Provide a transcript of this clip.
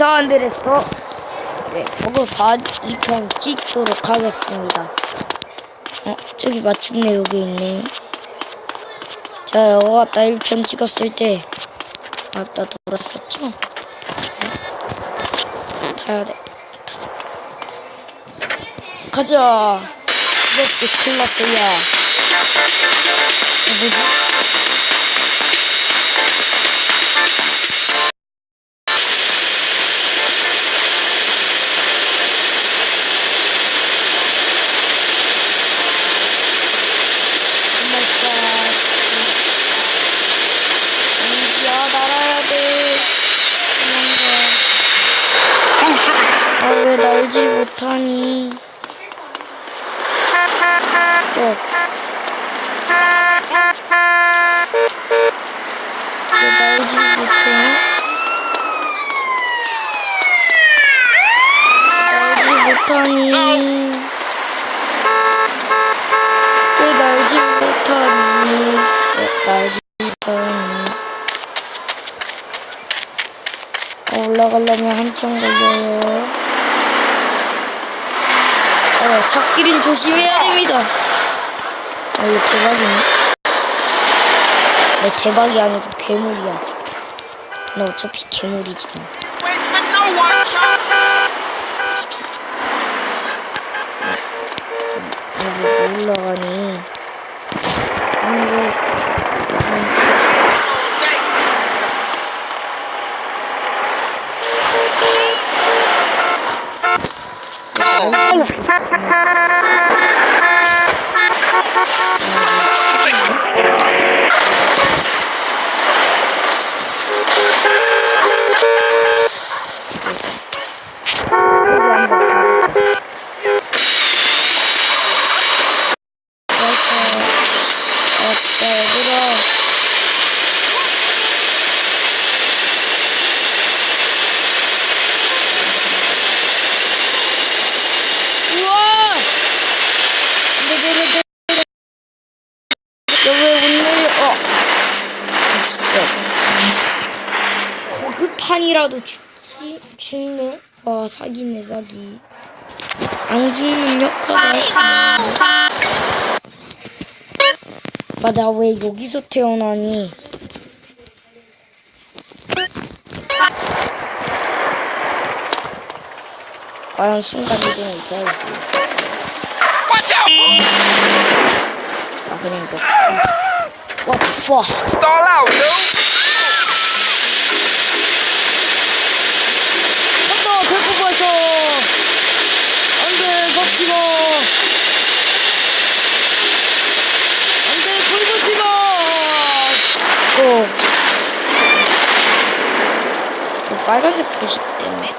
이상한 데를. 네, 봐, 2편 찍도록 하겠습니다. 어, 저기 마침내 여기 있네. 자, 여기 갔다 1편 찍었을 때, 아따 돌았었죠? 네. 타야 돼. 가자. 역시 클라스야. 날지 못하니? 역시. 왜 날지 못하니? 왜 날지 못하니? 왜 날지 못하니? 어, 올라가려면 한참 걸려요. 어, 찾기는 조심해야 됩니다. 아, 이거 대박이네. 내 대박이 아니고 괴물이야. 나 어차피 괴물이지 뭐. 그래서, 아, 진짜 얘들아. 우와! 네네네네. 너왜못 내려? 어. 진짜. 거급 판이라도 죽지 죽네. 와 사기네 사기. 안 죽는 역하다. 맞아 왜 여기서 태어나니? 과연 순간 이동을 이렇게 할수 있어? 아 그냥 이거. What the fuck? Stall out, no? 안돼 데리고 가서 안돼 먹지 마 안돼 불고 지마 어. 어, 빨간색 표시 때문에